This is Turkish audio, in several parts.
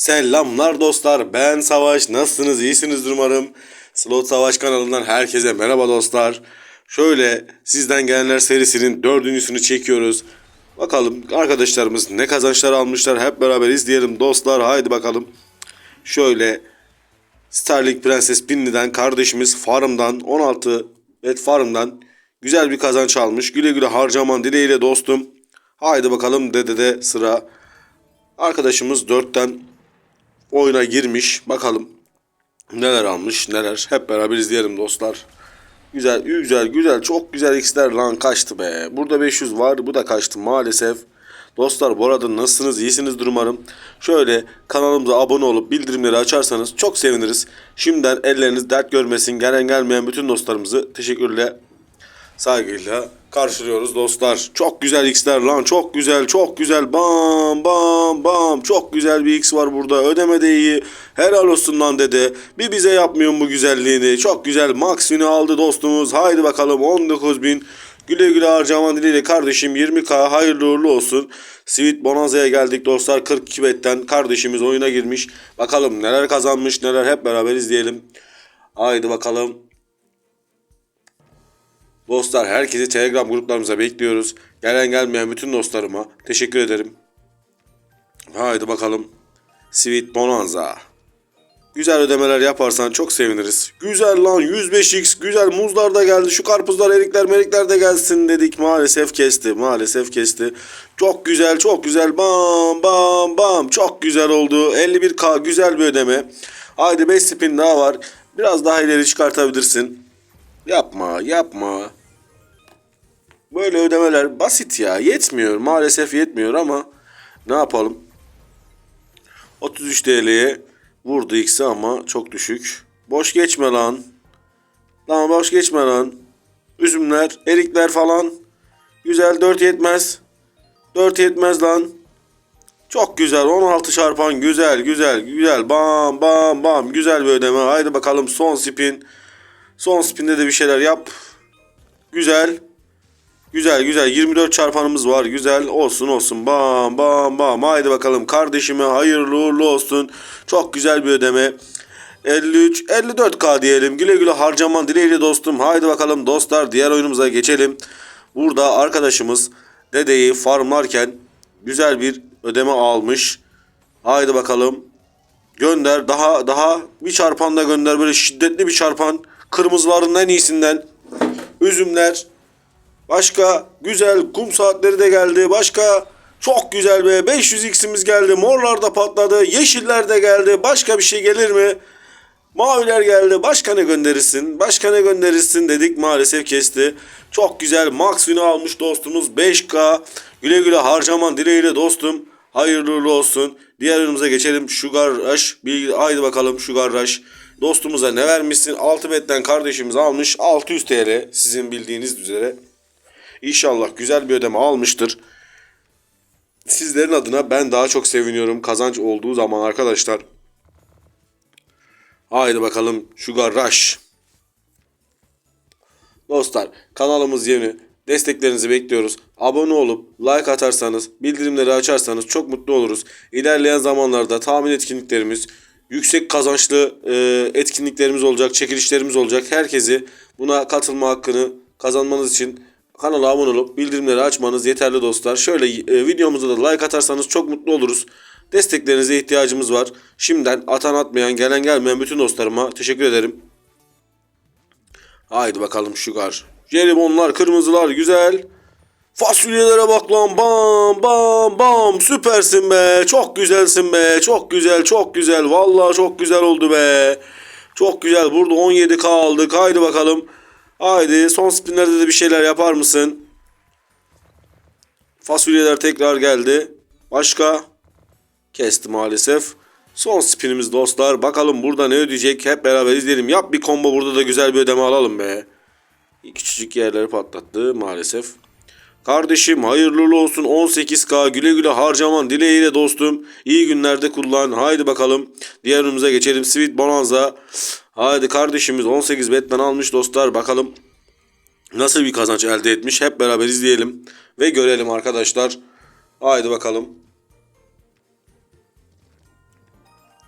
Selamlar dostlar ben Savaş. Nasılsınız? İyisinizdir umarım. Slot Savaş kanalından herkese merhaba dostlar. Şöyle sizden gelenler serisinin dördüncüsünü çekiyoruz. Bakalım arkadaşlarımız ne kazançlar almışlar. Hep beraber izleyelim dostlar. Haydi bakalım. Şöyle Starlink Prenses Pinli'den kardeşimiz Farm'dan 16 Bet Farm'dan güzel bir kazanç almış. Güle güle harcaman dileğiyle dostum. Haydi bakalım dedede sıra. Arkadaşımız 4'ten oyuna girmiş. Bakalım neler almış neler. Hep beraber izleyelim dostlar. Güzel güzel güzel çok güzel x'ler lan kaçtı be. Burada 500 var bu da kaçtı maalesef. Dostlar bu arada nasılsınız iyisinizdir umarım. Şöyle kanalımıza abone olup bildirimleri açarsanız çok seviniriz. Şimdiden elleriniz dert görmesin. Gelen gelmeyen bütün dostlarımızı teşekkürle saygıyla karşılıyoruz dostlar. Çok güzel x'ler lan çok güzel çok güzel. Bam bam bam. Çok güzel bir x var burada. Ödeme de iyi. Helal olsun lan dede. Bir bize yapmıyor bu güzelliğini? Çok güzel max aldı dostumuz. Haydi bakalım 19.000 güle güle harcaman dileğiyle kardeşim. 20k hayırlı uğurlu olsun. Sweet Bonanza'ya geldik dostlar. 42 betten kardeşimiz oyuna girmiş. Bakalım neler kazanmış neler hep beraber izleyelim. Haydi bakalım Dostlar herkesi Telegram gruplarımıza bekliyoruz. Gelen gelmeyen bütün dostlarıma teşekkür ederim. Haydi bakalım. Sweet Bonanza. Güzel ödemeler yaparsan çok seviniriz. Güzel lan 105x güzel muzlar da geldi. Şu karpuzlar erikler merikler de gelsin dedik. Maalesef kesti maalesef kesti. Çok güzel çok güzel bam bam bam çok güzel oldu. 51k güzel bir ödeme. Haydi 5 spin daha var. Biraz daha ileri çıkartabilirsin. Yapma yapma. Böyle ödemeler basit ya. Yetmiyor. Maalesef yetmiyor ama ne yapalım? 33 TL'ye vurdu X'i ama çok düşük. Boş geçme lan. Lan boş geçme lan. Üzümler, erikler falan. Güzel 4 yetmez. 4 yetmez lan. Çok güzel 16 çarpan güzel güzel güzel bam bam bam güzel bir ödeme. Haydi bakalım son spin. Son spinde de bir şeyler yap. Güzel. Güzel güzel. 24 çarpanımız var. Güzel. Olsun olsun. Bam bam bam. Haydi bakalım. Kardeşime hayırlı uğurlu olsun. Çok güzel bir ödeme. 53 54k diyelim. Güle güle harcaman dileğiyle dostum. Haydi bakalım dostlar diğer oyunumuza geçelim. Burada arkadaşımız dedeyi farmlarken güzel bir ödeme almış. Haydi bakalım. Gönder. Daha daha bir çarpan da gönder. Böyle şiddetli bir çarpan. Kırmızıların en iyisinden. Üzümler Başka güzel kum saatleri de geldi. Başka çok güzel be 500x'imiz geldi. Morlar da patladı. Yeşiller de geldi. Başka bir şey gelir mi? Maviler geldi. Başka ne gönderirsin? Başka ne gönderirsin dedik. Maalesef kesti. Çok güzel. Max Win'i almış dostumuz. 5K. Güle güle harcaman dileğiyle dostum. Hayırlı uğurlu olsun. Diğer ürünümüze geçelim. Sugar Rush. Bir, haydi bakalım Sugar Rush. Dostumuza ne vermişsin? 6 betten kardeşimiz almış. 600 TL. Sizin bildiğiniz üzere. İnşallah güzel bir ödeme almıştır. Sizlerin adına ben daha çok seviniyorum kazanç olduğu zaman arkadaşlar. Haydi bakalım Sugar Rush. Dostlar kanalımız yeni. Desteklerinizi bekliyoruz. Abone olup like atarsanız, bildirimleri açarsanız çok mutlu oluruz. İlerleyen zamanlarda tahmin etkinliklerimiz, yüksek kazançlı e, etkinliklerimiz olacak, çekilişlerimiz olacak. Herkesi buna katılma hakkını kazanmanız için kanala abone olup bildirimleri açmanız yeterli dostlar. Şöyle e, videomuza da like atarsanız çok mutlu oluruz. Desteklerinize ihtiyacımız var. Şimdiden atan atmayan, gelen gelmeyen bütün dostlarıma teşekkür ederim. Haydi bakalım Sugar. Jelibonlar, kırmızılar güzel. Fasulyelere bak lan bam bam bam süpersin be çok güzelsin be çok güzel çok güzel vallahi çok güzel oldu be çok güzel burada 17k aldık haydi bakalım haydi son spinlerde de bir şeyler yapar mısın fasulyeler tekrar geldi başka kesti maalesef son spinimiz dostlar bakalım burada ne ödeyecek hep beraber izleyelim yap bir combo burada da güzel bir ödeme alalım be küçücük yerleri patlattı maalesef Kardeşim hayırlı olsun 18K güle güle harcaman dileğiyle dostum. İyi günlerde kullan. Haydi bakalım. Diğer ürünümüze geçelim. Sweet Bonanza. Haydi kardeşimiz 18 betten almış dostlar. Bakalım nasıl bir kazanç elde etmiş. Hep beraber izleyelim ve görelim arkadaşlar. Haydi bakalım.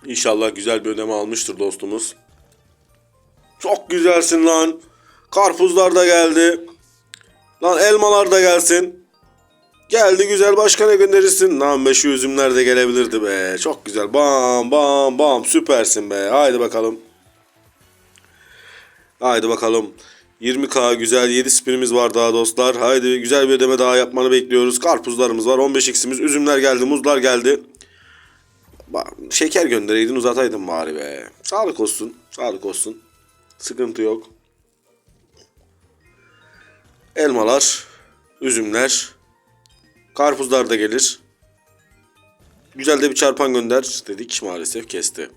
İnşallah güzel bir ödeme almıştır dostumuz. Çok güzelsin lan. Karpuzlar da geldi. Lan elmalar da gelsin. Geldi güzel başka ne gönderirsin? Lan be üzümler de gelebilirdi be. Çok güzel. Bam bam bam süpersin be. Haydi bakalım. Haydi bakalım. 20k güzel 7 spinimiz var daha dostlar. Haydi güzel bir ödeme daha yapmanı bekliyoruz. Karpuzlarımız var 15x'imiz. Üzümler geldi muzlar geldi. Şeker göndereydin uzataydın bari be. Sağlık olsun. Sağlık olsun. Sıkıntı yok. Elmalar, üzümler, karpuzlar da gelir. Güzel de bir çarpan gönder dedik maalesef kesti.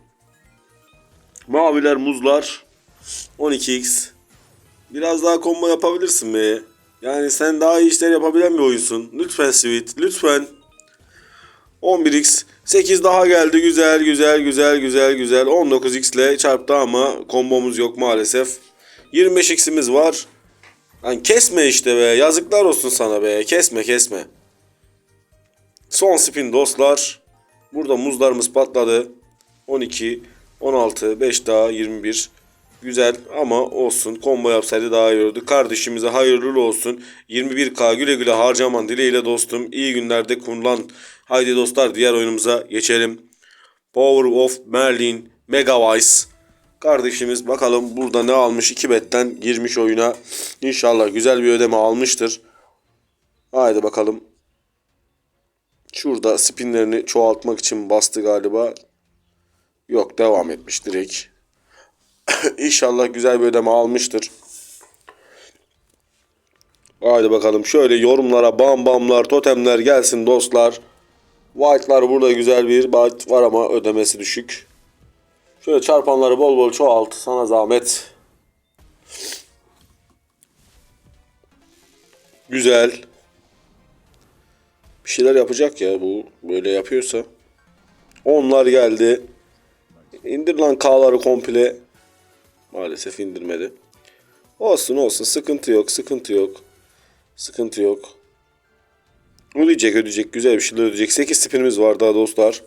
Maviler, muzlar, 12x. Biraz daha combo yapabilirsin be. Yani sen daha iyi işler yapabilen bir oyunsun. Lütfen Sweet, lütfen. 11x 8 daha geldi. Güzel güzel güzel güzel güzel. 19x ile çarptı ama kombomuz yok maalesef. 25x'imiz var. Lan kesme işte be. Yazıklar olsun sana be. Kesme kesme. Son spin dostlar. Burada muzlarımız patladı. 12 16 5 daha 21 Güzel ama olsun combo yapsaydı daha iyi olurdu. Kardeşimize hayırlı olsun. 21k güle güle harcaman dileğiyle dostum. İyi günlerde kullan. Haydi dostlar diğer oyunumuza geçelim. Power of Merlin Megavice. Kardeşimiz bakalım burada ne almış? 2 betten girmiş oyuna. İnşallah güzel bir ödeme almıştır. Haydi bakalım. Şurada spinlerini çoğaltmak için bastı galiba. Yok devam etmiş direkt. İnşallah güzel bir ödeme almıştır. Haydi bakalım şöyle yorumlara bam bamlar totemler gelsin dostlar. White'lar burada güzel bir byte var ama ödemesi düşük. Şöyle çarpanları bol bol çoğalt sana zahmet. Güzel. Bir şeyler yapacak ya bu böyle yapıyorsa. Onlar geldi. İndir lan K'ları komple. Maalesef indirmedi. Olsun olsun sıkıntı yok sıkıntı yok. Sıkıntı yok. Ödeyecek ödeyecek güzel bir şeyler ödeyecek. 8 spinimiz var daha dostlar.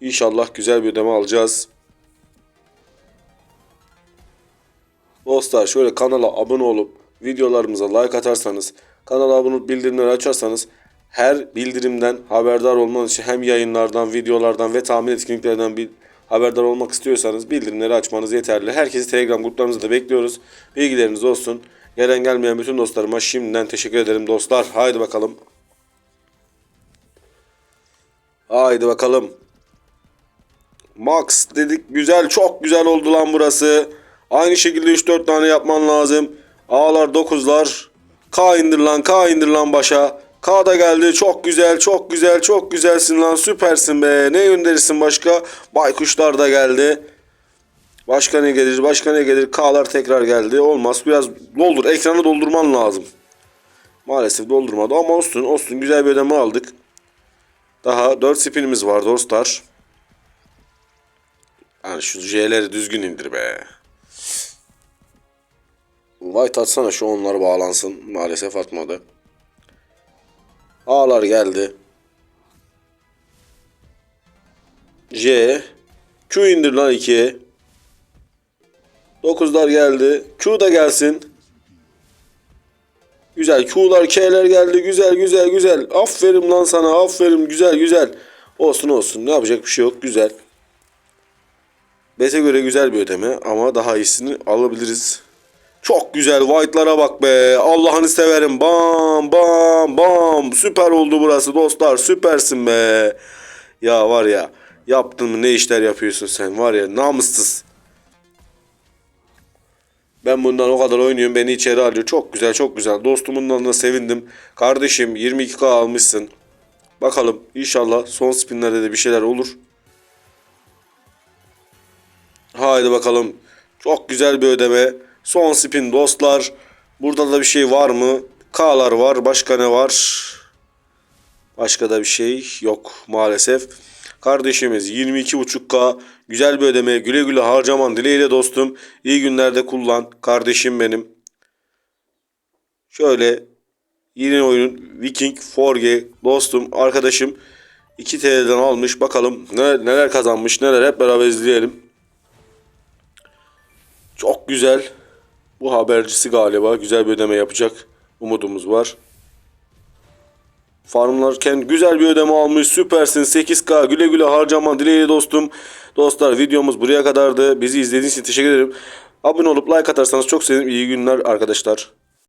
İnşallah güzel bir ödeme alacağız. Dostlar şöyle kanala abone olup videolarımıza like atarsanız, kanala abone olup bildirimleri açarsanız her bildirimden haberdar olmanız için hem yayınlardan, videolardan ve tahmin etkinliklerden bir haberdar olmak istiyorsanız bildirimleri açmanız yeterli. Herkesi Telegram gruplarımızda da bekliyoruz. Bilgileriniz olsun. Gelen gelmeyen bütün dostlarıma şimdiden teşekkür ederim dostlar. Haydi bakalım. Haydi bakalım. Max dedik güzel çok güzel oldu lan burası. Aynı şekilde 3-4 tane yapman lazım. A'lar 9'lar. K indir lan K indir lan başa. K da geldi çok güzel çok güzel çok güzelsin lan süpersin be. Ne gönderirsin başka? Baykuşlar da geldi. Başka ne gelir başka ne gelir? K'lar tekrar geldi. Olmaz biraz doldur ekranı doldurman lazım. Maalesef doldurmadı ama olsun olsun güzel bir ödeme aldık. Daha 4 spinimiz var dostlar. Yani şu J'leri düzgün indir be. White atsana şu onları bağlansın. Maalesef atmadı. A'lar geldi. J. Q indir lan 2'ye. 9'lar geldi. Q da gelsin. Güzel. Q'lar K'ler geldi. Güzel güzel güzel. Aferin lan sana. Aferin. Güzel güzel. Olsun olsun. Ne yapacak bir şey yok. Güzel. Bese göre güzel bir ödeme ama daha iyisini alabiliriz. Çok güzel white'lara bak be. Allah'ını severim. Bam bam bam. Süper oldu burası dostlar. Süpersin be. Ya var ya. Yaptın mı ne işler yapıyorsun sen var ya namussuz. Ben bundan o kadar oynuyorum beni içeri alıyor. Çok güzel çok güzel. Dostumundan da sevindim. Kardeşim 22k almışsın. Bakalım inşallah son spinlerde de bir şeyler olur. Haydi bakalım. Çok güzel bir ödeme. Son spin dostlar. Burada da bir şey var mı? K'lar var. Başka ne var? Başka da bir şey yok maalesef. Kardeşimiz 22.5K güzel bir ödeme güle güle harcaman dileğiyle dostum. İyi günlerde kullan kardeşim benim. Şöyle yeni oyunun Viking 4G dostum arkadaşım 2 TL'den almış. Bakalım neler, neler kazanmış neler hep beraber izleyelim. Çok güzel. Bu habercisi galiba güzel bir ödeme yapacak. Umudumuz var. Farmlarken güzel bir ödeme almış. Süpersin. 8K güle güle harcaman dileğiyle dostum. Dostlar videomuz buraya kadardı. Bizi izlediğiniz için teşekkür ederim. Abone olup like atarsanız çok sevinirim. İyi günler arkadaşlar.